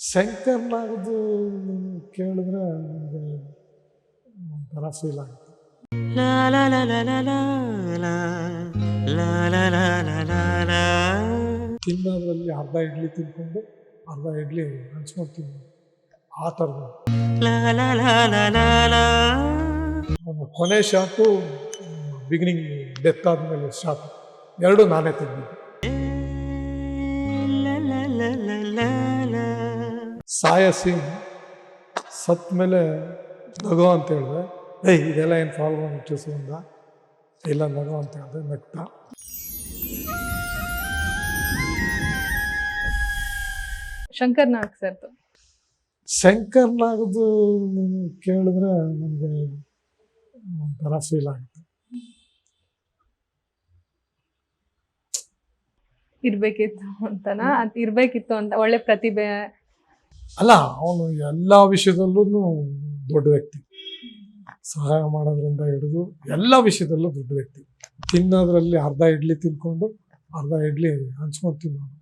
ಶಂಕರ್ನಾಗದು ಕೇಳಿದ್ರೆ ಒಂಥರ ಫೀಲ್ ಆಗುತ್ತೆ ತಿನ್ನೋದ್ರಲ್ಲಿ ಅರ್ಧ ಇಡ್ಲಿ ತಿನ್ಕೊಂಡು ಅರ್ಧ ಇಡ್ಲಿ ಹಂಚ್ಕೊಂಡು ತಿನ್ನೋದು ಆ ಥರದ ಒಂದು ಕೊನೆ ಶಾಪು ಬಿಗಿನಿಂಗ್ ಡೆತ್ ಆದಮೇಲೆ ಶಾಪು ಎರಡು ನಾನೇ ತಿಂದಿದ್ದೆ ಸಾಯ ಸೀನ್ ಸತ್ ಮೇಲೆ ನಗೋ ಅಂತ ಹೇಳಿದೆ. ಏಯ್ ಇದೆಲ್ಲ ಏನು ಫಾಲೋ ಇಟ್ಟಿಸು ಅಂದ ಇಲ್ಲ ನಗೋ ಅಂತ ಹೇಳಿದೆ ನಗ್ತಾ. ಶಂಕರ್ ನಾಗ್ ಸರ್ದು ಶಂಕರ್ನಾಗದು ನೀವು ಕೇಳಿದ್ರೆ ನನಗೆ ಒಂಥರ ಫೀಲ್ ಆಗುತ್ತೆ. ಇರ್ಬೇಕಿತ್ತು ಅಂತನಾ? ಅದ್ ಇರ್ಬೇಕಿತ್ತು ಅಂತ ಒಳ್ಳೆ ಪ್ರತಿಭೆ ಅಲ್ಲ ಅವನು ಎಲ್ಲ ವಿಷಯದಲ್ಲೂ ದೊಡ್ಡ ವ್ಯಕ್ತಿ. ಸಹಾಯ ಮಾಡೋದ್ರಿಂದ ಹಿಡಿದು ಎಲ್ಲ ವಿಷಯದಲ್ಲೂ ದೊಡ್ಡ ವ್ಯಕ್ತಿ. ತಿನ್ನೋದ್ರಲ್ಲಿ ಅರ್ಧ ಇಡ್ಲಿ ತಿನ್ಕೊಂಡು ಅರ್ಧ ಇಡ್ಲಿ ಹಂಚ್ಕೊಂಡು ತಿನ್ನೋನು.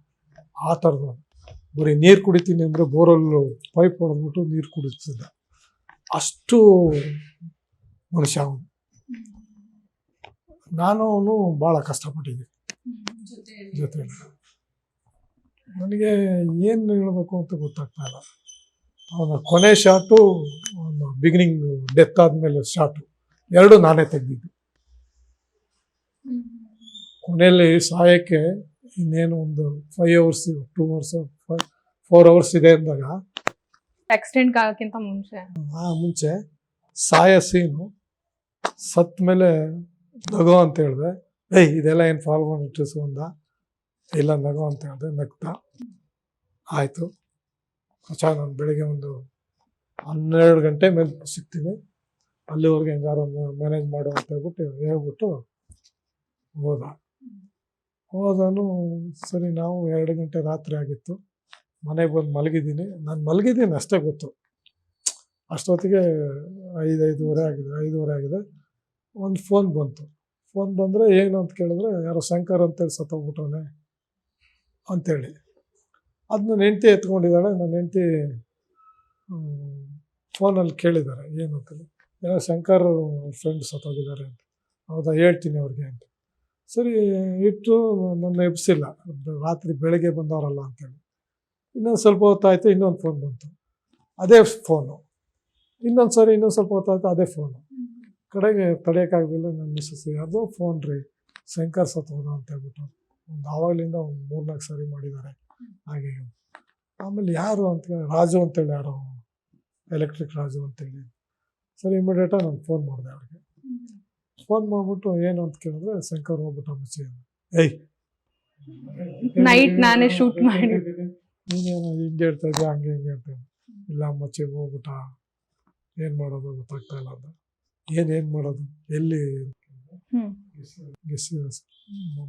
ಆ ಥರದ್ದು ಬರೀ ನೀರು ಕುಡಿತೀನಿ ಅಂದರೆ ಬೋರಲ್ಲು ಪೈಪ್ ಹೊಡೆದ್ಬಿಟ್ಟು ನೀರು ಕುಡಿತಿದ್ದ ಅಷ್ಟು ಮನುಷ್ಯ ಅವನು. ನಾನು ಅವನು ಭಾಳ ಕಷ್ಟಪಟ್ಟಿದ್ದೆ. ಜೊತೆ ನನಗೆ ಏನು ಹೇಳಬೇಕು ಅಂತ ಗೊತ್ತಾಗ್ತಾ ಇಲ್ಲ. ಅವನ ಕೊನೆ ಶಾಟು ಅವನ ಬಿಗಿನಿಂಗ್ ಡೆತ್ ಆದಮೇಲೆ ಶಾಟು ಎರಡು ನಾನೇ ತೆಗೆದಿದ್ದು. ಕೊನೆಯಲ್ಲಿ ಸಾಯಕ್ಕೆ ಇನ್ನೇನು ಒಂದು five hours two hours four hours ಇದೆ ಅಂದಾಗ ಆಕ್ಸಿಡೆಂಟ್ ಆಗಕ್ಕಿಂತ ಮುಂಚೆ. ಆ ಮುಂಚೆ ಸಾಯ ಸೀನು ಸತ್ ಮೇಲೆ ನಗೋ ಅಂತ ಹೇಳಿದೆ ಏಯ್ ಇದೆಲ್ಲ ಏನು ಫಾಲೋ ಇಟ್ಟಿಸ್ಕೊಂಡ ಅಂದ ಇಲ್ಲ, ನಗು ಅಂತ ಹೇಳಿದೆ, ನಗ್ತಾ. ಆಯಿತು. ಚೆನ್ನಾಗಿ ನಾನು ಬೆಳಿಗ್ಗೆ ಒಂದು ಹನ್ನೆರಡು ಗಂಟೆ ಮೇಲೆ ಸಿಗ್ತೀನಿ. ಅಲ್ಲಿವರೆಗೆ ಹೆಂಗಾರು ಮ್ಯಾನೇಜ್ ಮಾಡು ಅಂತ ಹೇಳ್ಬಿಟ್ಟು ಹೇಳ್ಬಿಟ್ಟು ಹೋದ. ಹೋದನು, ಸರಿ, ನಾವು ಎರಡು ಗಂಟೆ ರಾತ್ರಿ ಆಗಿತ್ತು. ಮನೆಗೆ ಬಂದು ಮಲಗಿದ್ದೀನಿ. ನಾನು ಮಲಗಿದ್ದೀನಿ ಅಷ್ಟೇ ಗೊತ್ತು. ಅಷ್ಟೊತ್ತಿಗೆ ಐದು, ಐದೂವರೆ ಆಗಿದೆ ಐದೂವರೆ ಆಗಿದೆ. ಒಂದು ಫೋನ್ ಬಂತು. ಫೋನ್ ಬಂದರೆ ಏನು ಅಂತ ಕೇಳಿದ್ರೆ, ಯಾರೋ ಶಂಕರ್ ಅಂತೇಳಿ ಸತ್ತೋಗ್ಬಿಟ್ಟವನೆ. ಅಂತೇಳಿ. ಅದು ನನ್ನ ಹೆಂಡ್ತಿ ಎತ್ಕೊಂಡಿದ್ದಾಳೆ ನನ್ನ ಹೆಂಡತಿ ಫೋನಲ್ಲಿ ಕೇಳಿದ್ದಾರೆ, ಏನು ಅಂತೇಳಿ ಏನೋ ಶಂಕರ್ ಫ್ರೆಂಡ್ಸ್ ಸತ್ತೋಗಿದ್ದಾರೆ ಅಂತ. ಹೌದಾ, ಹೇಳ್ತೀನಿ ಅವ್ರಿಗೆ ಅಂತ. ಸರಿ, ಇಟ್ಟು ನನ್ನ ಎಬ್ಸಿಲ್ಲ. ರಾತ್ರಿ ಬೆಳಗ್ಗೆ ಬಂದವರಲ್ಲ ಅಂತೇಳಿ ಇನ್ನೊಂದು ಸ್ವಲ್ಪ ಹೊತ್ತಾಯಿತು ಇನ್ನೊಂದು ಫೋನ್ ಬಂತು. ಅದೇ ಫೋನು ಇನ್ನೊಂದು ಸರಿ, ಇನ್ನೊಂದು ಸ್ವಲ್ಪ ಹೊತ್ತಾಯಿತು ಅದೇ ಫೋನು ಕಡೆಗೆ ತಡೆಯೋಕ್ಕಾಗಲಿಲ್ಲ, ನನ್ನ ಮಿಸ್ಸಸ್ ಯಾವುದೋ ಫೋನ್ ರೀ, ಶಂಕರ್ ಸತ್ತೋದ ಅಂತ ಹೇಳ್ಬಿಟ್ಟು. ಒಂದು ಆವಾಗಲಿಂದ ಒಂದು ಮೂರ್ನಾಲ್ಕು ಸಾರಿ ಮಾಡಿದ್ದಾರೆ. ಹಾಗೆ ಆಮೇಲೆ ಯಾರು ಅಂತ ರಾಜು ಅಂತೇಳಿ ಯಾರು ಎಲೆಕ್ಟ್ರಿಕ್ ರಾಜು ಅಂತೇಳಿ. ಸರಿ ಇಮಿಡಿಯೇಟಾಗಿ ನಾನು ಫೋನ್ ಮಾಡಿದೆ ಅವ್ರಿಗೆ. ಫೋನ್ ಮಾಡಿಬಿಟ್ಟು ಏನು ಅಂತ ಕೇಳಿದ್ರೆ ಶಂಕರ್ ಹೋಗ್ಬಿಟ್ಟು ಅಂದ. ಏಯ್! ನೈಟ್ ನಾನೇ ಶೂಟ್ ಮಾಡಿ. ನೀನೇನು ಹಿಂಗೆ ಹೇಳ್ತಾ ಇದ್ದೆ ಹಂಗೆ ಹಿಂಗೆ ಹೇಳ್ತಾ ಇದ್ದೆ ಇಲ್ಲ ಅಮ್ಮಚ್ಚಿ ಹೋಗ್ಬಿಟ್ಟ. ಏನು ಮಾಡೋದು ಗೊತ್ತಾಗ್ತಾ ಇಲ್ಲ ಅಂತ. ಏನು ಏನು ಮಾಡೋದು? ಎಲ್ಲಿ? ಗೆಸ್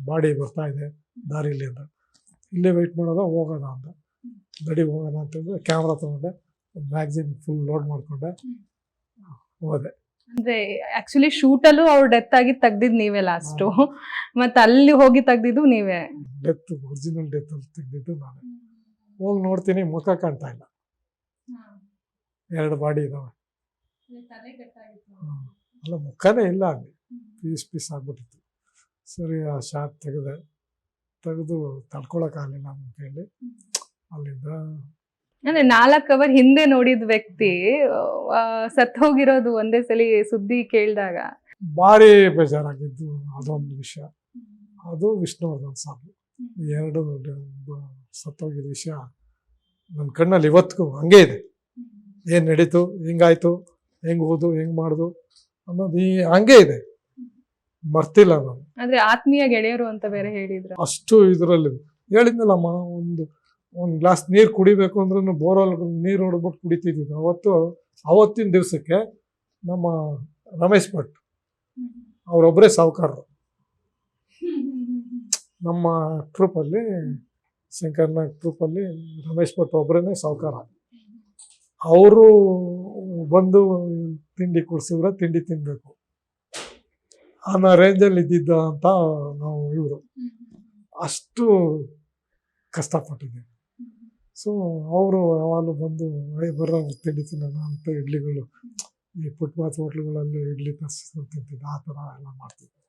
ಬಾಡಿ ಬರ್ತಾ ಇದೆ ದಾರಿಲಿ ಅಂತ. ಇಲ್ಲೇ ವೆಯ್ಟ್ ಮಾಡೋದ ಹೋಗೋದ ಅಂತ. ಗಡಿ ಹೋಗೋಣ ಅಂತಂದ್ರೆ ಕ್ಯಾಮ್ರಾ ತಗೊಂಡೆ ಮ್ಯಾಗ್ಝಿನ್ ಫುಲ್ ಲೋಡ್ ಮಾಡಿಕೊಂಡೆ ಹೋದೆ. ಅಂದ್ರೆ ಆಕ್ಚುಲಿ ಶೂಟ್ ಅಲ್ಲೂ ಅವ್ರು ಡೆತ್ ಆಗಿ ತೆಗ್ದಿದ್ ನೀವೇ ಲಾಸ್ಟು ಮತ್ತೆ ಅಲ್ಲಿ ಹೋಗಿ ತೆಗ್ದಿದ್ದು ನೀವೇ. ಡೆತ್ ಒರಿಜಿನಲ್ ಡೆತ್ ಅಲ್ಲಿ ತೆಗ್ದಿದ್ದು ನಾನು. ಹೋಗಿ ನೋಡ್ತೀನಿ ಮುಖ ಕಾಣ್ತಾ ಇಲ್ಲ. ಎರಡು ಬಾಡಿ ಇದಾವೆ. ಅಲ್ಲ ಮುಖನೇ ಇಲ್ಲ ಅಲ್ಲಿ. ಪೀಸ್ ಪೀಸ್ ಆಗಿಬಿಟ್ಟಿತ್ತು. ಸರಿ ಆ ಶಾಟ್ ತೆಗೆದೆ. ತೆಗೆದು ತಡ್ಕೊಳಕ್ಕಾಗಲಿಲ್ಲ ನನ್ನ ಕೈಯಲ್ಲಿ ಅಲ್ಲಿಂದ ಅಂದ್ರೆ ನಾಲ್ಕು ಅವರ್ ಹಿಂದೆ ನೋಡಿದ ವ್ಯಕ್ತಿ ಸತ್ತು ಸತ್ ಹೋಗಿರೋದು ಒಂದೇ ಸಲಿ ಸುದ್ದಿ ಕೇಳಿದಾಗ. ಭಾರಿ ಬೇಜಾರಾಗಿದ್ದು ಅದೊಂದು ವಿಷಯ. ಅದು ವಿಷ್ಣುವರ್ಧನ್ ಸಾಬು. ಎರಡು ಸತ್ತೋಗಿದ ವಿಷಯ ನನ್ನ ಕಣ್ಣಲ್ಲಿ ಇವತ್ತಿಗೂ ಹಂಗೆ ಇದೆ. ಏನು ನಡೀತು ಹೆಂಗಾಯ್ತು ಹೆಂಗೆ ಹೋದು ಹೆಂಗೆ ಮಾಡ್ದು ಅನ್ನೋದು ಈ ಹಂಗೆ ಇದೆ. ಮರ್ತಿಲ್ಲ ನಾನು. ಅಂದ್ರೆ ಆತ್ಮೀಯ ಗೆಳೆಯರು ಅಂತ ಬೇರೆ ಹೇಳಿದ್ರು. ಅಷ್ಟು ಇದರಲ್ಲಿ ಹೇಳಿದ್ನಲ್ಲಮ್ಮ ಒಂದು ಒಂದು ಗ್ಲಾಸ್ ನೀರು ಕುಡಿಬೇಕು ಅಂದ್ರೂ ಬೋರ್ವೆಲ್ ನೀರು ಹೊಡೆದ್ಬಿಟ್ಟು ಕುಡಿತಿದ್ವಿ ಅವತ್ತು ಅವತ್ತಿನ ದಿವಸಕ್ಕೆ ನಮ್ಮ ರಮೇಶ್ ಭಟ್ ಅವರೊಬ್ಬರೇ ಸಾಹುಕಾರರು ನಮ್ಮ ಟ್ರೂಪಲ್ಲಿ ಶಂಕರ್ನಾಗ್ ಟ್ರೂಪಲ್ಲಿ ರಮೇಶ್ ಭಟ್ ಒಬ್ಬರೇ ಸಾಹುಕಾರ ಅವರು ಬಂದು ತಿಂಡಿ ಕೊಡ್ಸಿದ್ರೆ ತಿಂಡಿ ತಿನ್ನಬೇಕು ಅನ್ನೋ ರೇಂಜಲ್ಲಿ ಇದ್ದಿದ್ದ ಅಂತ ನಾವು ಇವರು. ಅಷ್ಟು ಕಷ್ಟಪಟ್ಟಿದ್ದೇವೆ ಸೊ ಅವರು ಯಾವಾಗಲೂ ಬಂದು ಮಳೆ ಬರೋ ತಿಂಡಿ ತಿನ್ನೋಣ ಅಂತ ಇಡ್ಲಿಗಳು ಈ ಫುಟ್ಪಾತ್ ಹೋಟ್ಲುಗಳಲ್ಲಿ ಇಡ್ಲಿ ತರಿಸ್ಕೊಂಡು ತಿಂತಿದ್ದೆ. ಆ ಥರ ಎಲ್ಲ ಮಾಡ್ತಿದ್ರು